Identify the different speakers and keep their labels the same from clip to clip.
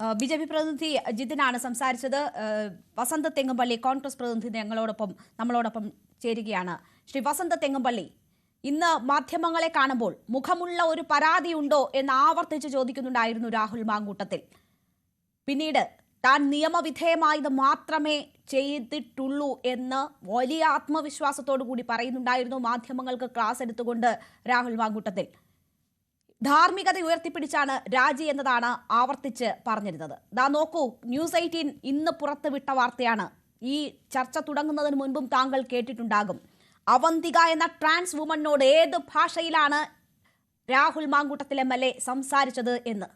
Speaker 1: B J P പ്രതിനിധി ജിതിനാണ് സംസാരിച്ചത്. വസന്ത തെങ്ങുംപള്ളി കോൺഗ്രസ് പ്രതിനിധി ഞങ്ങളോടൊപ്പം നമ്മളോടൊപ്പം ചേരുകയാണ്. ശ്രീ വസന്ത തെങ്ങുംപള്ളി ഇന്ന് മാധ്യമങ്ങളെ കാണുമ്പോൾ മുഖമുള്ള ഒരു പരാതിയുണ്ടോ എന്ന് ആവർത്തിച്ച് ചോദിക്കുന്നുണ്ടായിരുന്നു രാഹുൽ മാങ്കൂട്ടത്തിൽ. പിന്നീട് താൻ നിയമവിധേയമായത് മാത്രമേ ചെയ്തിട്ടുള്ളൂ എന്ന് വലിയ ആത്മവിശ്വാസത്തോടു കൂടി പറയുന്നുണ്ടായിരുന്നു മാധ്യമങ്ങൾക്ക് ക്ലാസ് എടുത്തുകൊണ്ട് രാഹുൽ മാങ്കൂട്ടത്തിൽ. ധാർമ്മികത ഉയർത്തിപ്പിടിച്ചാണ് രാജി എന്നതാണ് ആവർത്തിച്ച് പറഞ്ഞിരുന്നത്. ദാ നോക്കൂ ന്യൂസ് എയ്റ്റീൻ ഇന്ന് പുറത്തുവിട്ട വാർത്തയാണ്. ഈ ചർച്ച തുടങ്ങുന്നതിന് മുൻപും താങ്കൾ കേട്ടിട്ടുണ്ടാകും. അവന്തിക എന്ന ട്രാൻസ് വുമണിനോട് ഏത് ഭാഷയിലാണ് Rahul Mamkoottathil M L A സംസാരിച്ചത് എന്ന്.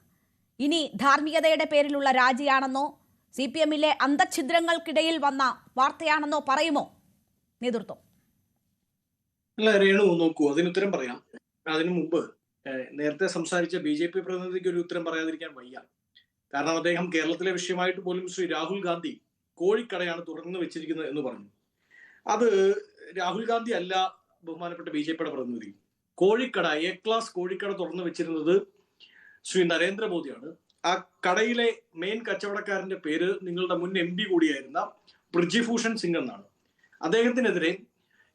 Speaker 1: ഇനി ധാർമ്മികതയുടെ പേരിലുള്ള രാജിയാണെന്നോ സി പി എമ്മിലെ അന്തഛിദ്രങ്ങൾക്കിടയിൽ വന്ന വാർത്തയാണെന്നോ പറയുമോ? നേതൃത്വം.
Speaker 2: അല്ല രേണു നോക്കൂ അതിനുത്തരം പറയാം. അതിനു മുമ്പ് നേരത്തെ സംസാരിച്ച ബി ജെ പി പ്രതിനിധിക്ക് ഒരു ഉത്തരം പറയാതിരിക്കാൻ വയ്യ. കാരണം അദ്ദേഹം കേരളത്തിലെ വിഷയമായിട്ട് പോലും ശ്രീ രാഹുൽ ഗാന്ധി കോഴിക്കടയാണ് തുറന്നു വെച്ചിരിക്കുന്നത് എന്ന് പറഞ്ഞു. അത് രാഹുൽ ഗാന്ധി അല്ല ബഹുമാനപ്പെട്ട ബി ജെ പിയുടെ പ്രതിനിധി. കോഴിക്കട എ ക്ലാസ് കോഴിക്കട തുറന്നു വെച്ചിരുന്നത് ശ്രീ നരേന്ദ്രമോദിയാണ്. ആ കടയിലെ മെയിൻ കച്ചവടക്കാരന്റെ പേര് നിങ്ങളുടെ മുൻ എം പി കൂടിയായിരുന്ന ബ്രിജിഭൂഷൺ സിംഗ് എന്നാണ്. അദ്ദേഹത്തിനെതിരെ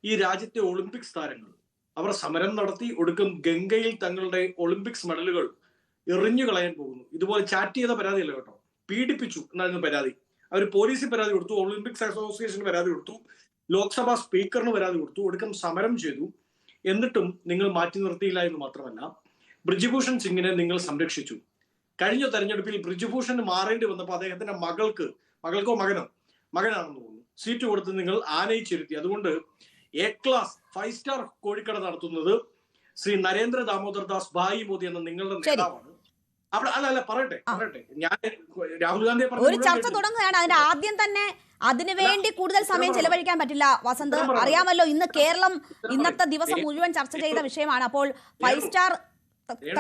Speaker 2: ഈ രാജ്യത്തെ ഒളിമ്പിക്സ് താരങ്ങൾ അവർ സമരം നടത്തി ഒടുക്കം ഗംഗയിൽ തങ്ങളുടെ ഒളിമ്പിക്സ് മെഡലുകൾ എറിഞ്ഞു കളയാൻ പോകുന്നു. ഇതുപോലെ ചാറ്റ് ചെയ്ത പരാതിയല്ല കേട്ടോ. പീഡിപ്പിച്ചു എന്നായിരുന്നു പരാതി. അവർ പോലീസിൽ പരാതി കൊടുത്തു ഒളിമ്പിക്സ് അസോസിയേഷന് പരാതി കൊടുത്തു ലോക്സഭാ സ്പീക്കറിന് പരാതി കൊടുത്തു ഒടുക്കം സമരം ചെയ്തു. എന്നിട്ടും നിങ്ങൾ മാറ്റി നിർത്തിയില്ല എന്ന് മാത്രമല്ല ബ്രിജിഭൂഷൺ സിംഗിനെ നിങ്ങൾ സംരക്ഷിച്ചു. കഴിഞ്ഞ തെരഞ്ഞെടുപ്പിൽ ബ്രിജിഭൂഷൺ മാറേണ്ടി വന്നപ്പോൾ അദ്ദേഹത്തിന്റെ മകൾക്ക് മകൾക്കോ മകനോ മകനാണെന്ന് തോന്നുന്നു. സീറ്റ് കൊടുത്ത് നിങ്ങൾ ആനയിച്ചിരുത്തി അതുകൊണ്ട് എ ക്ലാസ് ഫൈവ് സ്റ്റാർ കോഴിക്കട നടത്തുന്നത് ശ്രീ നരേന്ദ്ര ദാമോദർ ദാസ് ഭായി മോദി എന്ന നിങ്ങളുടെ. നേതാവാണ്. അവിടെ അല്ല അല്ല പറയട്ടെ പറയട്ടെ. ഞാൻ രാഹുൽ ഗാന്ധിയെ
Speaker 1: ഒരു ചർച്ച തുടങ്ങുകയാണ്. അതിന്റെ ആദ്യം തന്നെ അതിനു വേണ്ടി കൂടുതൽ സമയം ചെലവഴിക്കാൻ പറ്റില്ല വസന്ത്. അറിയാമല്ലോ ഇന്ന് കേരളം ഇന്നത്തെ ദിവസം മുഴുവൻ ചർച്ച ചെയ്ത വിഷയമാണ്. അപ്പോൾ ഫൈവ് സ്റ്റാർ.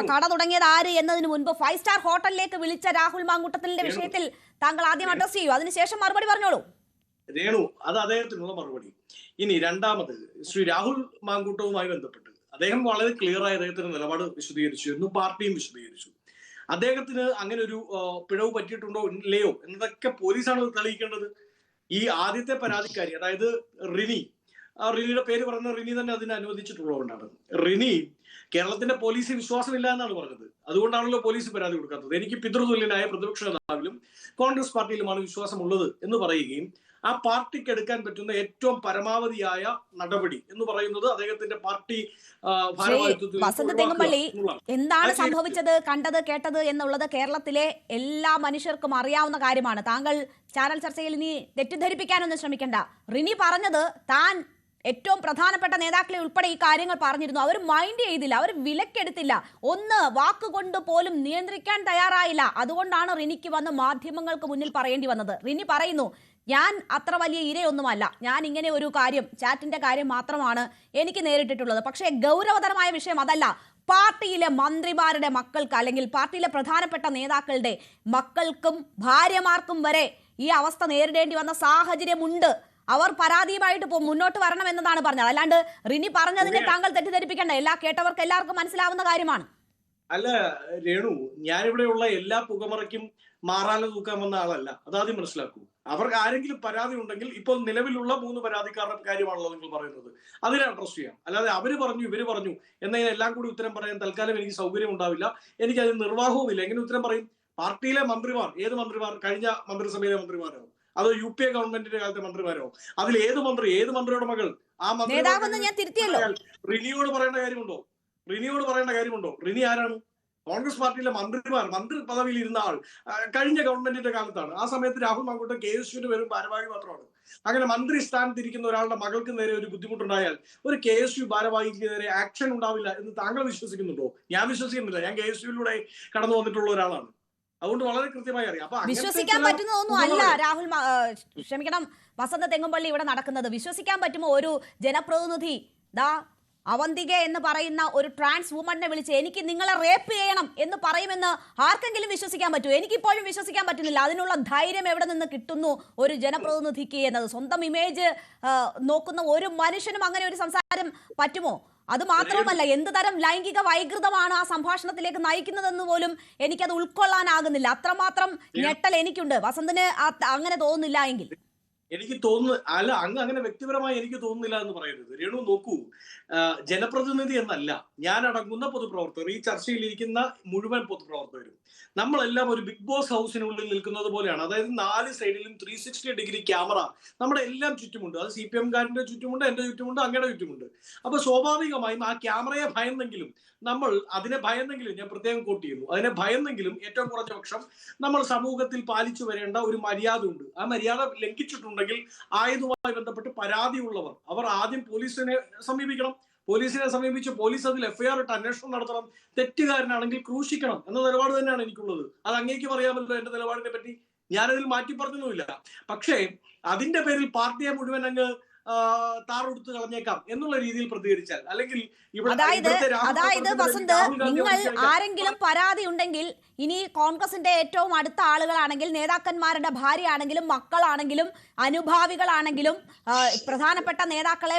Speaker 1: കട തുടങ്ങിയത് ആര് എന്നതിന് മുൻപ് ഫൈവ് സ്റ്റാർ ഹോട്ടലിലേക്ക് വിളിച്ച രാഹുൽ മാങ്കൂട്ടത്തിന്റെ വിഷയത്തിൽ താങ്കൾ ആദ്യം അഡ്രസ് ചെയ്യൂ. അതിനുശേഷം മറുപടി പറഞ്ഞോളൂ.
Speaker 2: രേണു അത് അദ്ദേഹത്തിനുള്ള മറുപടി. ഇനി രണ്ടാമത് ശ്രീ രാഹുൽ മാങ്കൂട്ടവുമായി ബന്ധപ്പെട്ട്. അദ്ദേഹം വളരെ ക്ലിയർ ആയി അദ്ദേഹത്തിന്റെ നിലപാട് വിശദീകരിച്ചു എന്നും പാർട്ടിയും വിശദീകരിച്ചു. അദ്ദേഹത്തിന് അങ്ങനെ ഒരു പിഴവ് പറ്റിയിട്ടുണ്ടോ ഇല്ലയോ എന്നതൊക്കെ പോലീസാണ് തെളിയിക്കേണ്ടത്. ഈ ആദ്യത്തെ പരാതിക്കാരി അതായത് റിനി റിനിയുടെ പേര് പറഞ്ഞ റിനി തന്നെ അതിനെ അനുവദിച്ചിട്ടുള്ളതുകൊണ്ടാണ്. റിനി കേരളത്തിന്റെ പോലീസ് വിശ്വാസമില്ല എന്നാണ് പറഞ്ഞത്. അതുകൊണ്ടാണല്ലോ പോലീസ് പരാതി കൊടുക്കാത്തത്. എനിക്ക് പിതൃതുല്യനായ പ്രതിപക്ഷ നേതാവിലും കോൺഗ്രസ് പാർട്ടിയിലുമാണ് വിശ്വാസമുള്ളത് എന്ന് പറയുകയും ആ പാർട്ടിക്ക് എടുക്കാൻ പറ്റുന്ന ഏറ്റവും പരമാവധിയായ നടപടി എന്ന് പറയുന്നത് അദ്ദേഹത്തിന്റെ പാർട്ടി ഭാരവാഹിത്വത്തിൽ.
Speaker 1: എന്താണ് സംഭവിച്ചത് കണ്ടത് കേട്ടത് എന്നുള്ളത് കേരളത്തിലെ എല്ലാ മനുഷ്യർക്കും അറിയാവുന്ന കാര്യമാണ്. താങ്കൾ ചാനൽ ചർച്ചയിൽ ഇനി തെറ്റിദ്ധരിപ്പിക്കാനൊന്നും ശ്രമിക്കണ്ട. റിനി പറഞ്ഞത് താൻ ഏറ്റവും പ്രധാനപ്പെട്ട നേതാക്കളെ ഉൾപ്പെടെ ഈ കാര്യങ്ങൾ പറഞ്ഞിരുന്നു. അവർ മൈൻഡ് ചെയ്തില്ല. അവർ വിലക്കെടുത്തില്ല. ഒന്ന് വാക്കുകൊണ്ട് പോലും നിയന്ത്രിക്കാൻ തയ്യാറായില്ല. അതുകൊണ്ടാണ് റിനിക്ക് വന്ന് മാധ്യമങ്ങൾക്ക് മുന്നിൽ പറയേണ്ടി വന്നത്. റിനി പറയുന്നു ഞാൻ അത്ര വലിയ ഇരയൊന്നുമല്ല. ഞാൻ ഇങ്ങനെ ഒരു കാര്യം ചാറ്റിന്റെ കാര്യം മാത്രമാണ് എനിക്ക് നേരിട്ടിട്ടുള്ളത്. പക്ഷേ ഗൗരവതരമായ വിഷയം അതല്ല. പാർട്ടിയിലെ മന്ത്രിമാരുടെ മക്കൾക്ക് അല്ലെങ്കിൽ പാർട്ടിയിലെ പ്രധാനപ്പെട്ട നേതാക്കളുടെ മക്കൾക്കും ഭാര്യമാർക്കും വരെ ഈ അവസ്ഥ നേരിടേണ്ടി വന്ന സാഹചര്യമുണ്ട്. അവർ പരാതിയുമായിട്ട് മുന്നോട്ട് വരണം എന്നതാണ് പറഞ്ഞത്. അല്ലാണ്ട് റിനി പറഞ്ഞതിനെ താങ്കൾ തെറ്റിദ്ധരിപ്പിക്കേണ്ട. എല്ലാ കേട്ടവർക്ക് എല്ലാവർക്കും മനസ്സിലാവുന്ന കാര്യമാണ്.
Speaker 2: അല്ല രേണു ഞാനിവിടെയുള്ള എല്ലാ പുകമറയ്ക്കും മാറാല തൂക്കാൻ വന്ന ആളല്ല. അതാദ്യം മനസ്സിലാക്കൂ. അവർക്ക് ആരെങ്കിലും പരാതി ഉണ്ടെങ്കിൽ ഇപ്പോൾ നിലവിലുള്ള മൂന്ന് പരാതിക്കാരുടെ കാര്യമാണല്ലോ നിങ്ങൾ പറയുന്നത്. അതിനെ അഡ്രസ് ചെയ്യാം. അല്ലാതെ അവർ പറഞ്ഞു ഇവർ പറഞ്ഞു എന്നതിന് എല്ലാം കൂടി ഉത്തരം പറയാൻ തൽക്കാലം എനിക്ക് സൗകര്യം ഉണ്ടാവില്ല. എനിക്ക് അതിന് നിർവാഹവുമില്ല. എങ്ങനെ ഉത്തരം പറയും? പാർട്ടിയിലെ മന്ത്രിമാർ ഏത് മന്ത്രിമാർ? കഴിഞ്ഞ മന്ത്രിസഭയിലെ മന്ത്രിമാരോ അതോ യു പി എ ഗവൺമെന്റിന്റെ കാലത്തെ മന്ത്രിമാരോ അതിൽ ഏത് മന്ത്രി ഏത് മന്ത്രിയുടെ മകൾ? ആ
Speaker 1: മന്ത്രി
Speaker 2: റിനിയോട് പറയേണ്ട കാര്യമുണ്ടോ? റിനിയോട് പറയേണ്ട കാര്യമുണ്ടോ? റിനി ആരാണ്? കോൺഗ്രസ് പാർട്ടിയിലെ മന്ത്രിമാർ മന്ത്രി പദവിയിൽ ഇരുന്ന ആൾ കഴിഞ്ഞ ഗവൺമെന്റിന്റെ കാലത്താണ്. ആ സമയത്ത് രാഹുൽ മാങ്കൂട്ടം കെ എസ് യുവിന് വെറും ഭാരവാഹി മാത്രമാണ്. അങ്ങനെ മന്ത്രി സ്ഥാനത്ത് ഇരിക്കുന്ന ഒരാളുടെ മകൾക്ക് നേരെ ഒരു ബുദ്ധിമുട്ടുണ്ടായാൽ ഒരു കെ എസ് യു ഭാരവാഹിക്ക് നേരെ ആക്ഷൻ ഉണ്ടാവില്ല എന്ന് താങ്കൾ വിശ്വസിക്കുന്നുണ്ടോ? ഞാൻ വിശ്വസിക്കുന്നില്ല. ഞാൻ കെ എസ് യുയിലൂടെ കടന്നു വന്നിട്ടുള്ള ഒരാളാണ്. അതുകൊണ്ട് വളരെ കൃത്യമായി അറിയാം. അപ്പൊ
Speaker 1: വിശ്വസിക്കാൻ പറ്റുന്നതൊന്നും അല്ല രാഹുൽ ക്ഷമിക്കണം. വസന്ത തെങ്ങുംപള്ളി ഇവിടെ നടക്കുന്നത്. വിശ്വസിക്കാൻ പറ്റുമോ ഒരു ജനപ്രതിനിധി? ദാ അവന്തിക എന്ന് പറയുന്ന ഒരു ട്രാൻസ് വുമണിനെ വിളിച്ച് എനിക്ക് നിങ്ങളെ റേപ്പ് ചെയ്യണം എന്ന് പറയുമെന്ന് ആർക്കെങ്കിലും വിശ്വസിക്കാൻ പറ്റുമോ? എനിക്കിപ്പോഴും വിശ്വസിക്കാൻ പറ്റുന്നില്ല. അതിനുള്ള ധൈര്യം എവിടെ നിന്ന് കിട്ടുന്നു ഒരു ജനപ്രതിനിധിക്ക് എന്നത്? സ്വന്തം ഇമേജ് നോക്കുന്ന ഒരു മനുഷ്യനും അങ്ങനെ ഒരു സംസാരം പറ്റുമോ? അത് മാത്രവുമല്ല എന്ത് തരം ലൈംഗിക വൈകൃതമാണ് ആ സംഭാഷണത്തിലേക്ക് നയിക്കുന്നതെന്ന് പോലും എനിക്കത് ഉൾക്കൊള്ളാനാകുന്നില്ല. അത്രമാത്രം ഞെട്ടൽ എനിക്കുണ്ട്. വസന്തിന് അങ്ങനെ തോന്നുന്നില്ല എങ്കിൽ.
Speaker 2: എനിക്ക് തോന്നുന്നു അല്ല അങ്ങ് അങ്ങനെ വ്യക്തിപരമായി എനിക്ക് തോന്നുന്നില്ല എന്ന് പറയുന്നത് രേണു നോക്കൂ. ജനപ്രതിനിധി എന്നല്ല. ഞാൻ അടങ്ങുന്ന പൊതുപ്രവർത്തകർ ഈ ചർച്ചയിൽ ഇരിക്കുന്ന മുഴുവൻ പൊതുപ്രവർത്തകരും. നമ്മളെല്ലാം ഒരു ബിഗ് ബോസ് ഹൗസിനുള്ളിൽ നിൽക്കുന്നത് പോലെയാണ്. അതായത് നാല് സൈഡിലും ത്രീ സിക്സ്റ്റി ഡിഗ്രി ക്യാമറ. നമ്മുടെ എല്ലാം ചുറ്റുമുണ്ട്. അത് സി പി എംകാരന്റെ ചുറ്റുമുണ്ട് എന്റെ ചുറ്റുമുണ്ട് അങ്ങയുടെ ചുറ്റുമുണ്ട്. അപ്പൊ സ്വാഭാവികമായും ആ ക്യാമറയെ ഭയന്നെങ്കിലും നമ്മൾ അതിനെ ഭയന്നെങ്കിലും ഞാൻ പ്രത്യേകം കോട്ട് ചെയ്യുന്നു. അതിനെ ഭയന്നെങ്കിലും ഏറ്റവും കുറഞ്ഞ പക്ഷം നമ്മൾ സമൂഹത്തിൽ പാലിച്ചു വരേണ്ട ഒരു മര്യാദ ഉണ്ട് ആ മര്യാദ ലംഘിച്ചിട്ടുണ്ടെങ്കിൽ ആയതുമായി ബന്ധപ്പെട്ട് പരാതിയുള്ളവർ അവർ ആദ്യം പോലീസിനെ സമീപിക്കണം. പോലീസിനെ സമീപിച്ച് പോലീസ് അതിൽ എഫ്ഐആർ ഇട്ട് അന്വേഷണം നടത്തണം. തെറ്റുകാരനാണെങ്കിൽ ക്രൂശിക്കണം എന്ന നിലപാട് തന്നെയാണ് എനിക്കുള്ളത്. അത് അങ്ങേക്ക് പറയാമല്ലോ എന്റെ നിലപാടിനെ പറ്റി. ഞാനതിൽ മാറ്റി പറഞ്ഞൊന്നുമില്ല. പക്ഷേ അതിന്റെ പേരിൽ പാർട്ടിയെ മുഴുവൻ അങ്ങ് താറെടുത്ത് കളഞ്ഞേക്കാം എന്നുള്ള രീതിയിൽ പ്രതികരിച്ചാൽ. അല്ലെങ്കിൽ
Speaker 1: അതായത് അതായത് വസന്ത് നിങ്ങൾ ആരെങ്കിലും പരാതി ഉണ്ടെങ്കിൽ ഇനി കോൺഗ്രസിന്റെ ഏറ്റവും അടുത്ത ആളുകളാണെങ്കിൽ നേതാക്കന്മാരുടെ ഭാര്യയാണെങ്കിലും മക്കളാണെങ്കിലും അനുഭാവികളാണെങ്കിലും പ്രധാനപ്പെട്ട നേതാക്കളെ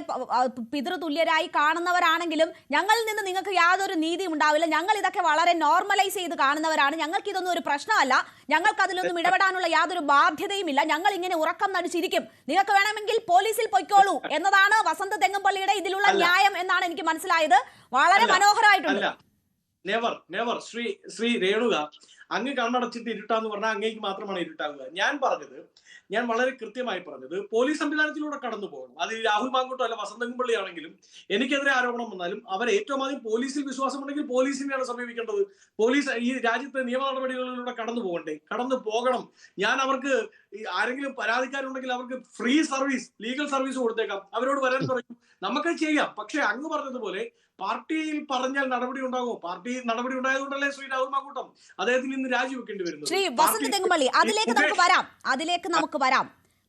Speaker 1: പിതൃതുല്യരായി കാണുന്നവരാണെങ്കിലും ഞങ്ങളിൽ നിന്ന് നിങ്ങൾക്ക് യാതൊരു നീതിയും ഉണ്ടാവില്ല. ഞങ്ങൾ ഇതൊക്കെ വളരെ നോർമലൈസ് ചെയ്ത് കാണുന്നവരാണ്. ഞങ്ങൾക്ക് ഇതൊന്നും ഒരു പ്രശ്നമല്ല. ഞങ്ങൾക്ക് അതിലൊന്നും ഇടപെടാനുള്ള യാതൊരു ബാധ്യതയുമില്ല. ഞങ്ങൾ ഇങ്ങനെ ഉറക്കം നടിച്ചിരിക്കും. നിങ്ങൾക്ക് വേണമെങ്കിൽ പോലീസിൽ പൊയ്ക്കോളൂ എന്നതാണ് വസന്ത് തെങ്ങമ്പള്ളിയുടെ ഇതിലുള്ള ന്യായം എന്നാണ് എനിക്ക് മനസ്സിലായത്. വളരെ. മനോഹരമായിട്ടുണ്ട്.
Speaker 2: നെവർ നെവർ ശ്രീ ശ്രീ രേണുക അങ്ങ് കണ്ണടച്ചിട്ട് ഇരുട്ടാന്ന് പറഞ്ഞാൽ അങ്ങേക്ക് മാത്രമാണ് ഇരുട്ടാകുക. ഞാൻ പറഞ്ഞത് ഞാൻ വളരെ കൃത്യമായി പറഞ്ഞത് പോലീസ് സംവിധാനത്തിലൂടെ കടന്നു പോകണം. അത് രാഹുൽ മാങ്കോട്ടോ അല്ല വസന്തകുമ്പള്ളി ആണെങ്കിലും എനിക്കെതിരെ ആരോപണം വന്നാലും അവർ ഏറ്റവും ആദ്യം പോലീസിൽ വിശ്വാസമുണ്ടെങ്കിൽ പോലീസിനെയാണ് സമീപിക്കേണ്ടത്. പോലീസ് ഈ രാജ്യത്തെ നിയമ നടപടികളിലൂടെ കടന്നു പോകണ്ടേ? കടന്നു പോകണം. ഞാൻ അവർക്ക് ആരെങ്കിലും പരാതിക്കാരുണ്ടെങ്കിൽ അവർക്ക് ഫ്രീ സർവീസ് ലീഗൽ സർവീസ് കൊടുത്തേക്കാം. അവരോട് വരാൻ പറയും. നമുക്ക് ചെയ്യാം. പക്ഷെ അങ്ങ് പറഞ്ഞതുപോലെ പാർട്ടിയിൽ പറഞ്ഞാൽ നടപടി ഉണ്ടാകുമോ? പാർട്ടി നടപടി ഉണ്ടായതുകൊണ്ടല്ലേ ശ്രീ രാഹുൽ മാക്കൂട്ടം അദ്ദേഹത്തിന് ഇന്ന് രാജിവെക്കേണ്ടി വരുന്നത്?
Speaker 1: ശ്രീ വസന്ത് തെങ്ങുമള്ളി അതിലേക്ക് നമുക്ക് വരാം. അതിലേക്ക് നമുക്ക് വരാം.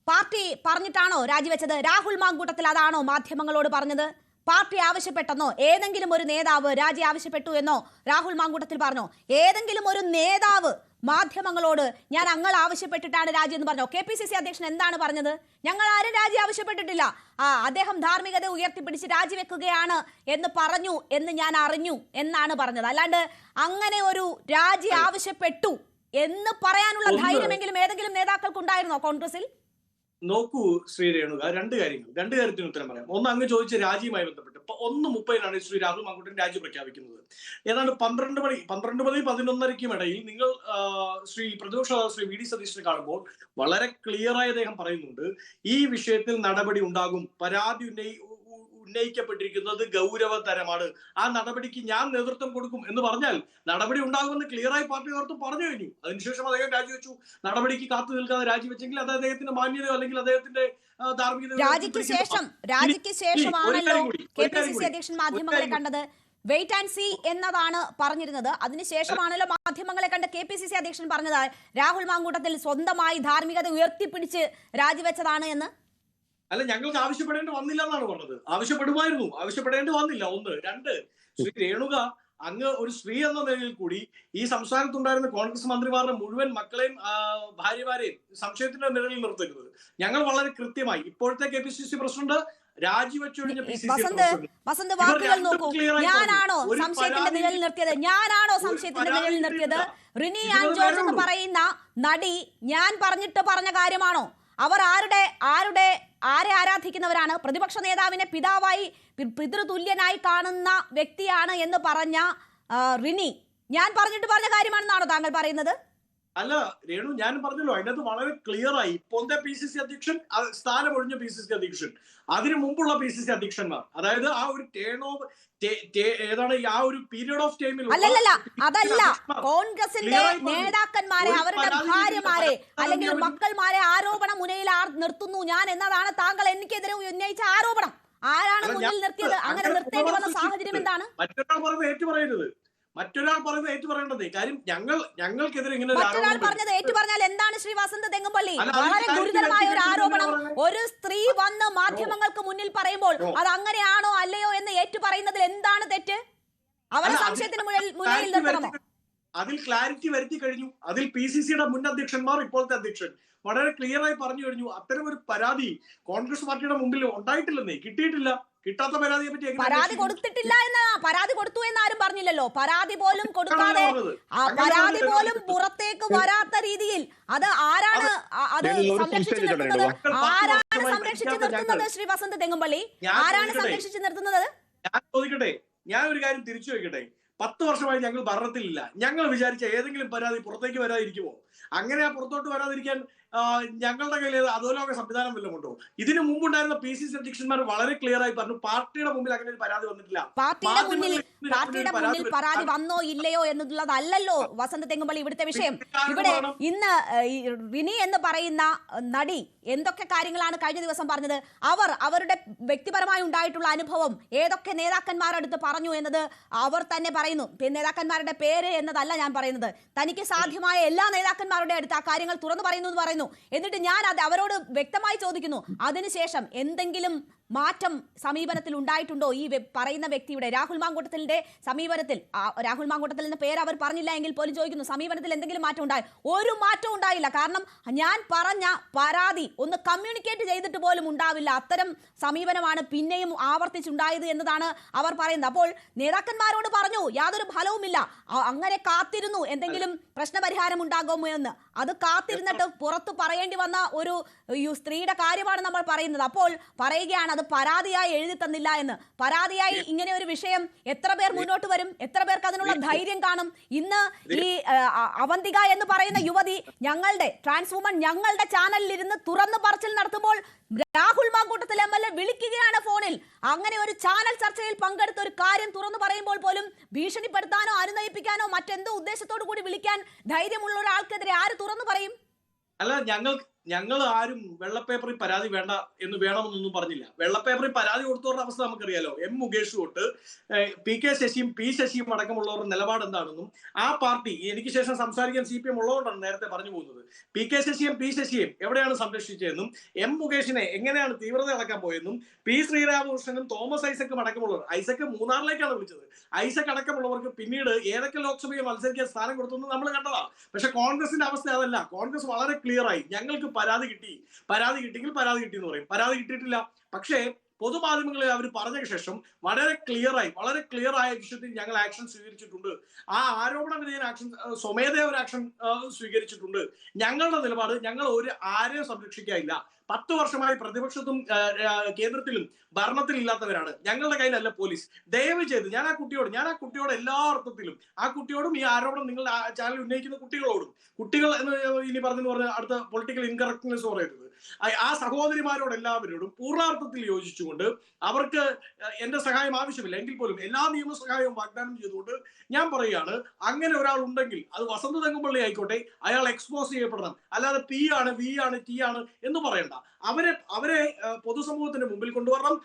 Speaker 1: പാർട്ടി പറഞ്ഞിട്ടാണോ രാജിവെച്ചത്? രാഹുൽ മാങ്കൂട്ടത്തിൽ അതാണോ മാധ്യമങ്ങളോട് പറഞ്ഞത്? പാർട്ടി ആവശ്യപ്പെട്ടെന്നോ? ഏതെങ്കിലും ഒരു നേതാവ് രാജി ആവശ്യപ്പെട്ടു എന്നോ രാഹുൽ മാങ്കൂട്ടത്തിൽ പറഞ്ഞോ? ഏതെങ്കിലും ഒരു നേതാവ് മാധ്യമങ്ങളോട് ഞാൻ അങ്ങൾ ആവശ്യപ്പെട്ടിട്ടാണ് രാജി എന്ന് പറഞ്ഞോ? കെ പി സി സി അധ്യക്ഷൻ എന്താണ് പറഞ്ഞത്? ഞങ്ങൾ ആരും രാജി ആവശ്യപ്പെട്ടിട്ടില്ല. ആ അദ്ദേഹം ധാർമ്മികത ഉയർത്തിപ്പിടിച്ച് രാജിവെക്കുകയാണ് എന്ന് പറഞ്ഞു എന്ന് ഞാൻ അറിഞ്ഞു എന്നാണ് പറഞ്ഞത്. അല്ലാണ്ട് അങ്ങനെ ഒരു രാജി ആവശ്യപ്പെട്ടു എന്ന് പറയാനുള്ള ധൈര്യമെങ്കിലും ഏതെങ്കിലും നേതാക്കൾക്ക് ഉണ്ടായിരുന്നോ കോൺഗ്രസിൽ
Speaker 2: നോക്കൂ ശ്രീ രേണുക രണ്ട് കാര്യങ്ങൾ. രണ്ട് കാര്യത്തിന് ഉത്തരം പറയാം. ഒന്ന് അങ്ങ് ചോദിച്ച രാജിയുമായി ബന്ധപ്പെട്ട്. ഇപ്പൊ ഒന്ന് മുപ്പതിനാണ് ശ്രീ രാഹുൽ മങ്കുട്ടൻ രാജി പ്രഖ്യാപിക്കുന്നത്. ഏതാണ്ട് പന്ത്രണ്ട് മണി പന്ത്രണ്ട് മണി പതിനൊന്നരയ്ക്കും ഇടയിൽ നിങ്ങൾ ശ്രീ പ്രതിപക്ഷ ശ്രീ വി ഡി സതീഷിനെ കാണുമ്പോൾ വളരെ ക്ലിയറായി അദ്ദേഹം പറയുന്നുണ്ട് ഈ വിഷയത്തിൽ നടപടി ഉണ്ടാകും. പരാതി ഉന്നയി ഉന്നയിക്കപ്പെട്ടിരിക്കുന്നത് ഗൗരവതരമാണ്. ആ നടപടിക്ക് ഞാൻ നേതൃത്വം കൊടുക്കും എന്ന് പറഞ്ഞാൽ നടപടി ഉണ്ടാകുമെന്ന് ക്ലിയറായി പാർട്ടി നേതൃത്വം പറഞ്ഞു കഴിഞ്ഞു അതിനുശേഷം അദ്ദേഹം രാജിവെച്ചു. നടപടിക്ക് കാത്തു നിൽക്കാതെ രാജിവെച്ചെങ്കിൽ അത് അദ്ദേഹത്തിന്റെ മാന്യതയോ അല്ലെങ്കിൽ അദ്ദേഹത്തിന്റെ ആ, ധാർമ്മികതയോ
Speaker 1: രാജിക്ക് ശേഷം രാജിക്ക് ശേഷമാണല്ലോ
Speaker 2: കാര്യം
Speaker 1: കെ പി സി സി അധ്യക്ഷൻ മാധ്യമങ്ങളെ. കണ്ടത് വെയിറ്റ് ആൻഡ് സി എന്നതാണ് പറഞ്ഞിരുന്നത്. അതിനുശേഷമാണല്ലോ മാധ്യമങ്ങളെ കണ്ട് കെ പി സി സി അധ്യക്ഷൻ പറഞ്ഞത്. രാഹുൽ മാങ്കൂട്ടത്തിൽ സ്വന്തമായി ധാർമ്മികത ഉയർത്തിപ്പിടിച്ച് രാജിവെച്ചതാണ് എന്ന്.
Speaker 2: അല്ല ഞങ്ങൾക്ക് ആവശ്യപ്പെടേണ്ടി വന്നില്ല എന്നാണ് പറഞ്ഞത്. ആവശ്യപ്പെടുമായിരുന്നു. ആവശ്യപ്പെടേണ്ടി വന്നില്ല. ഒന്ന്. രണ്ട്. ശ്രീ രേണുക അങ്ങ് ഒരു സ്ത്രീ എന്ന നിലയിൽ കൂടി ഈ സംസ്ഥാനത്തുണ്ടായിരുന്ന കോൺഗ്രസ് മന്ത്രിമാരുടെ മുഴുവൻ മക്കളെയും ഭാര്യമാരെയും സംശയത്തിന്റെ നിഴലിൽ നിർത്തരുത്. ഞങ്ങൾ വളരെ കൃത്യമായി. ഇപ്പോഴത്തെ K P C C president
Speaker 1: Vasant Vasant വാക്കുകൾ നോക്കൂ. ഞാനാണോ സംശയത്തിന്റെ നിഴലിൽ നിർത്തിയത്? ഞാനാണോ സംശയത്തിന്റെ നിഴലിൽ നിർത്തിയത്? റിനി ജോർജ് എന്ന് പറയുന്ന നടി ഞാൻ പറഞ്ഞിട്ട് പറഞ്ഞ കാര്യമാണോ? അവർ ആരുടെ ആരുടെ ആരെ ആരാധിക്കുന്നവരാണ്? പ്രതിപക്ഷ നേതാവിനെ പിതാവായി പിതൃതുല്യനായി കാണുന്ന വ്യക്തിയാണ് എന്ന് പറഞ്ഞ റിനി. ഞാൻ പറഞ്ഞിട്ട് പറഞ്ഞ കാര്യമാണെന്നാണോ താങ്കൾ പറയുന്നത്?
Speaker 2: അല്ല രേണു ഞാൻ പറഞ്ഞല്ലോ അതിനകത്ത് വളരെ ക്ലിയർ ആയി. ഇപ്പോഴത്തെ പി സി സി അധ്യക്ഷൻ സ്ഥാനം ഒഴിഞ്ഞ പി സി സി അധ്യക്ഷൻ. അതിനു മുമ്പുള്ള പി സി സി അധ്യക്ഷന്മാർ. അതായത് ആ ഒരു ടേൺ ഓവർ ഏതാണ് ആ ഒരു പീരിയഡ് ഓഫ് ടൈമിൽ
Speaker 1: അല്ലല്ല അതല്ല. കോൺഗ്രസിന്റെ നേതാക്കന്മാരെ അവരുടെ ഭാര്യമാരെ അല്ലെങ്കിൽ മക്കൾമാരെ ആരോപണ മുനയിൽ നിർത്തുന്നു. ഞാൻ എന്നതാണ് താങ്കൾ എനിക്കെതിരെ ഉന്നയിച്ച ആരോപണം. ആരാണ് മുന്നിൽ നിർത്തിയത്? അങ്ങനെ നിർത്തേണ്ടി വന്ന സാഹചര്യം എന്താണ്?
Speaker 2: മറ്റൊരാൾ പറയുന്നത് ഏറ്റു പറയരുത് മറ്റൊരാൾ പറയുന്നത് ഏറ്റു പറയേണ്ടത്. കാര്യം ഞങ്ങൾ ഞങ്ങൾക്കെതിരെ ഇങ്ങനെ
Speaker 1: മറ്റൊരാൾ പറഞ്ഞത് ഏറ്റു പറഞ്ഞാൽ എന്താണ് ശ്രീ വസന്ത് തെങ്ങുംപള്ളി? വളരെ ഗുരുതരമായ ഒരു ആരോപണം. ഒരു സ്ത്രീ വന്ന് മാധ്യമങ്ങൾക്ക് മുന്നിൽ പറയുമ്പോൾ അത് അങ്ങനെയാണോ അല്ലയോ എന്ന് ഏറ്റു പറയുന്നതിൽ എന്താണ് തെറ്റ്? അവരെ സംശയത്തിന് മുന്നിൽ മുന്നിൽ നിർത്തണമോ
Speaker 2: അതിൽ ക്ലാരിറ്റി വരുത്തി കഴിഞ്ഞു. അതിൽ പി സി സിയുടെ മുൻ അധ്യക്ഷന്മാർ ഇപ്പോഴത്തെ അധ്യക്ഷൻ വളരെ ക്ലിയർ ആയി പറഞ്ഞു കഴിഞ്ഞു. അത്തരം ഒരു പരാതി കോൺഗ്രസ് പാർട്ടിയുടെ മുമ്പിൽ ഉണ്ടായിട്ടില്ലെന്നേ കിട്ടിയിട്ടില്ല. കിട്ടാത്ത പരാതിയെ പറ്റി
Speaker 1: പരാതി? കൊടുത്തിട്ടില്ല എന്ന് പരാതി കൊടുത്തു എന്ന് ആരും പറഞ്ഞില്ലല്ലോ. പരാതി പോലും കൊടുക്കാതെ പരാതി പോലും പുറത്തേക്ക് വരാത്ത രീതിയിൽ അത് ആരാണ് അത് സംരക്ഷിച്ചു നിർത്തുന്നത്? ആരാണ് സംരക്ഷിച്ചു നിർത്തുന്നത് ശ്രീ വസന്ത് തെങ്ങുംപള്ളി? ആരാണ്
Speaker 2: ചോദിക്കട്ടെ?
Speaker 1: സംരക്ഷിച്ചു നിർത്തുന്നത്?
Speaker 2: ഞാൻ ചോദിക്കട്ടെ. ഞാൻ ഒരു കാര്യം തിരിച്ചു വെക്കട്ടെ പത്ത് വർഷമായി ഞങ്ങൾ ഭരണത്തിലില്ല. ഞങ്ങൾ വിചാരിച്ച ഏതെങ്കിലും പരാതി പുറത്തേക്ക് വരാതിരിക്കുമോ? അങ്ങനെ പുറത്തോട്ട് വരാതിരിക്കാൻ ഞങ്ങളുടെ കയ്യിൽ അധോലോക സംവിധാനം വല്ലതും ഉണ്ടോ? ഇതിനു മുമ്പുണ്ടായിരുന്ന പി സി സി അധ്യക്ഷന്മാർ വളരെ ക്ലിയർ ആയി പറഞ്ഞു പാർട്ടിയുടെ മുമ്പിൽ അങ്ങനെ ഒരു പരാതി വന്നിട്ടില്ല.
Speaker 1: പാർട്ടിയുടെ മുന്നിൽ പാർട്ടിയുടെ മുന്നിൽ പരാതി വന്നോ ഇല്ലയോ എന്നുള്ളതല്ലല്ലോ വസന്ത് തെങ്ങുംപള്ളി ഇവിടുത്തെ വിഷയം. ഇവിടെ ഇന്ന് റിനി എന്ന് പറയുന്ന നടി എന്തൊക്കെ കാര്യങ്ങളാണ് കഴിഞ്ഞ ദിവസം പറഞ്ഞത്? അവർ അവരുടെ വ്യക്തിപരമായി ഉണ്ടായിട്ടുള്ള അനുഭവം ഏതൊക്കെ നേതാക്കന്മാരടുത്ത് പറഞ്ഞു എന്നത് അവർ തന്നെ പറയുന്നു. നേതാക്കന്മാരുടെ പേര് എന്നതല്ല ഞാൻ പറയുന്നത്. തനിക്ക് സാധ്യമായ എല്ലാ നേതാക്കന്മാരുടെ അടുത്ത് ആ കാര്യങ്ങൾ തുറന്നു പറയുന്നു എന്ന് പറയുന്നു. എന്നിട്ട് ഞാൻ അത് അവരോട് വ്യക്തമായി ചോദിക്കുന്നു. അതിനുശേഷം എന്തെങ്കിലും മാറ്റം സമീപനത്തിൽ ഉണ്ടായിട്ടുണ്ടോ ഈ പറയുന്ന വ്യക്തിയുടെ രാഹുൽ മാങ്കൂട്ടത്തിലിന്റെ സമീപനത്തിൽ രാഹുൽ മാങ്കൂട്ടത്തിൽ നിന്ന് പേര് അവർ പറഞ്ഞില്ല എങ്കിൽ പോലും ചോദിക്കുന്നു സമീപനത്തിൽ എന്തെങ്കിലും മാറ്റം ഉണ്ടായി? ഒരു മാറ്റം ഉണ്ടായില്ല. കാരണം ഞാൻ പറഞ്ഞ പരാതി ഒന്ന് കമ്മ്യൂണിക്കേറ്റ് ചെയ്തിട്ട് പോലും ഉണ്ടാവില്ല. അത്തരം സമീപനമാണ് പിന്നെയും ആവർത്തിച്ചുണ്ടായത് എന്നതാണ് അവർ പറയുന്നത്. അപ്പോൾ നേതാക്കന്മാരോട് പറഞ്ഞു യാതൊരു ഫലവുമില്ല. അങ്ങനെ കാത്തിരുന്നു. എന്തെങ്കിലും പ്രശ്നപരിഹാരം ഉണ്ടാകുമോ എന്ന്. അത് കാത്തിരുന്നിട്ട് പുറത്തു പറയേണ്ടി വന്ന ഒരു സ്ത്രീയുടെ കാര്യമാണ് നമ്മൾ പറയുന്നത്. അപ്പോൾ പറയുകയാണ് അത് പരാതിയായി എഴുതി തന്നില്ല എന്ന്. പരാതിയായി ഇങ്ങനെ ഒരു വിഷയം എത്ര പേർ മുന്നോട്ട് വരും? എത്ര പേർക്ക് അതിനുള്ള ധൈര്യം കാണും? ഇന്ന് ഈ അവന്തിക എന്ന് പറയുന്ന യുവതി ഞങ്ങളുടെ ട്രാൻസ് വുമൺ ഞങ്ങളുടെ ചാനലിൽ ഇരുന്ന് തുറന്നു പറച്ചിൽ നടത്തുമ്പോൾ Rahul Mamkoottathil M L A വിളിക്കുകയാണ് ഫോണിൽ. അങ്ങനെ ഒരു ചാനൽ ചർച്ചയിൽ പങ്കെടുത്ത ഒരു കാര്യം തുറന്നു പറയുമ്പോൾ പോലും ഭീഷണിപ്പെടുത്താനോ അനുനയിപ്പിക്കാനോ മറ്റെന്തോ ഉദ്ദേശത്തോടു കൂടി വിളിക്കാൻ ധൈര്യമുള്ള ഒരാൾക്കെതിരെ ആര് തുറന്നു പറയും?
Speaker 2: അല്ല ഞങ്ങൾ ഞങ്ങൾ ആരും വെള്ളപ്പേപ്പറിൽ പരാതി വേണ്ട എന്ന് വേണമെന്നൊന്നും പറഞ്ഞില്ല. വെള്ളപ്പേപ്പറിൽ പരാതി കൊടുത്തവരുടെ അവസ്ഥ നമുക്കറിയാലോ. എം മുകേഷ് തൊട്ട് പി കെ ശശിയും പി ശശിയും അടക്കമുള്ളവരുടെ നിലപാട് എന്താണെന്നും ആ പാർട്ടി എനിക്ക് ശേഷം സംസാരിക്കാൻ സി പി എം ഉള്ളതുകൊണ്ടാണ് നേരത്തെ പറഞ്ഞു പോകുന്നത്. പി കെ ശശിയും പി ശശിയും എവിടെയാണ് സംരക്ഷിച്ചതെന്നും എം മുകേഷിനെ എങ്ങനെയാണ് തീവ്രത അടക്കാൻ പോയെന്നും പി ശ്രീരാമകൃഷ്ണനും തോമസ് ഐസക്കും അടക്കമുള്ളവർ ഐസക്ക് മൂന്നാറിലേക്കാണ് വിളിച്ചത്. ഐസക് അടക്കമുള്ളവർക്ക് പിന്നീട് ഏതൊക്കെ ലോക്സഭയിൽ മത്സരിക്കാൻ സ്ഥാനം കൊടുത്തു നമ്മൾ കണ്ടതാണ് പക്ഷെ കോൺഗ്രസിന്റെ അവസ്ഥ അതല്ല. കോൺഗ്രസ് വളരെ ക്ലിയർ ആയി. ഞങ്ങൾക്ക് പരാതി കിട്ടി. പരാതി കിട്ടിയെങ്കിൽ പരാതി കിട്ടി എന്ന് പറയും. പരാതി കിട്ടിയിട്ടില്ല. പക്ഷേ പൊതുമാധ്യമങ്ങളിൽ അവർ പറഞ്ഞ ശേഷം വളരെ ക്ലിയർ ആയി വളരെ ക്ലിയർ ആയ വിഷയത്തിൽ ഞങ്ങൾ ആക്ഷൻ സ്വീകരിച്ചിട്ടുണ്ട്. ആ ആരോപണ വിധേയൻ ആക്ഷൻ സ്വമേധയ ഒരു ആക്ഷൻ സ്വീകരിച്ചിട്ടുണ്ട്. ഞങ്ങളുടെ നിലപാട് ഞങ്ങൾ ഒരു ആരെയും സംരക്ഷിക്കാനില്ല. പത്ത് വർഷമായി പ്രതിപക്ഷത്തും കേന്ദ്രത്തിലും ഭരണത്തിൽ ഇല്ലാത്തവരാണ്. ഞങ്ങളുടെ കയ്യിലല്ല പോലീസ് ദയവ് ചെയ്ത് ഞാൻ ആ കുട്ടിയോട് ഞാൻ ആ കുട്ടിയോട് എല്ലാ അർത്ഥത്തിലും ആ കുട്ടിയോടും ഈ ആരോപണം നിങ്ങളുടെ ചാനൽ ഉന്നയിക്കുന്ന കുട്ടികളോടും കുട്ടികൾ എന്ന് ഇനി പറഞ്ഞു പറഞ്ഞ അടുത്ത പൊളിറ്റിക്കൽ ഇൻകറക്ട്നെസ് പറയുന്നത് ആ- ആ സഹോദരിമാരോട് എല്ലാവരോടും പൂർണാർത്ഥത്തിൽ യോജിച്ചുകൊണ്ട് അവർക്ക് എന്റെ സഹായം ആവശ്യമില്ല. എങ്കിൽ പോലും എല്ലാ നിയമ സഹായവും വാഗ്ദാനം ചെയ്തുകൊണ്ട് ഞാൻ പറയുകയാണ് അങ്ങനെ ഒരാൾ ഉണ്ടെങ്കിൽ അത് വസന്ത തെങ്ങുപള്ളി ആയിക്കോട്ടെ അയാൾ എക്സ്പോസ് ചെയ്യപ്പെടണം. അല്ലാതെ പി ആണ് വി ആണ് ടി ആണ് എന്ന് പറയണ്ട. അവരെ അവരെ പൊതുസമൂഹത്തിന്റെ പൊതുസമൂഹത്തിന് മുമ്പിൽ കൊണ്ടുവരണം.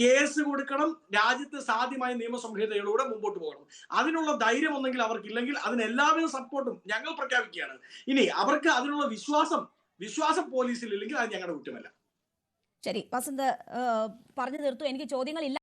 Speaker 2: കേസ് കൊടുക്കണം. രാജ്യത്ത് സാധ്യമായ നിയമസംഹിതയിലൂടെ മുമ്പോട്ട് പോകണം. അതിനുള്ള ധൈര്യം ഒന്നെങ്കിൽ അവർക്കില്ലെങ്കിൽ അതിന് എല്ലാവിധ സപ്പോർട്ടും ഞങ്ങൾ പ്രഖ്യാപിക്കുകയാണ്. ഇനി അവർക്ക് അതിനുള്ള വിശ്വാസം വിശ്വാസം പോലീസിൽ ഇല്ലെങ്കിൽ അത് ഞങ്ങളുടെ കുറ്റമല്ല.
Speaker 1: ശരി വസന്ത് പറഞ്ഞു തീർത്തു. എനിക്ക് ചോദ്യങ്ങളില്ല.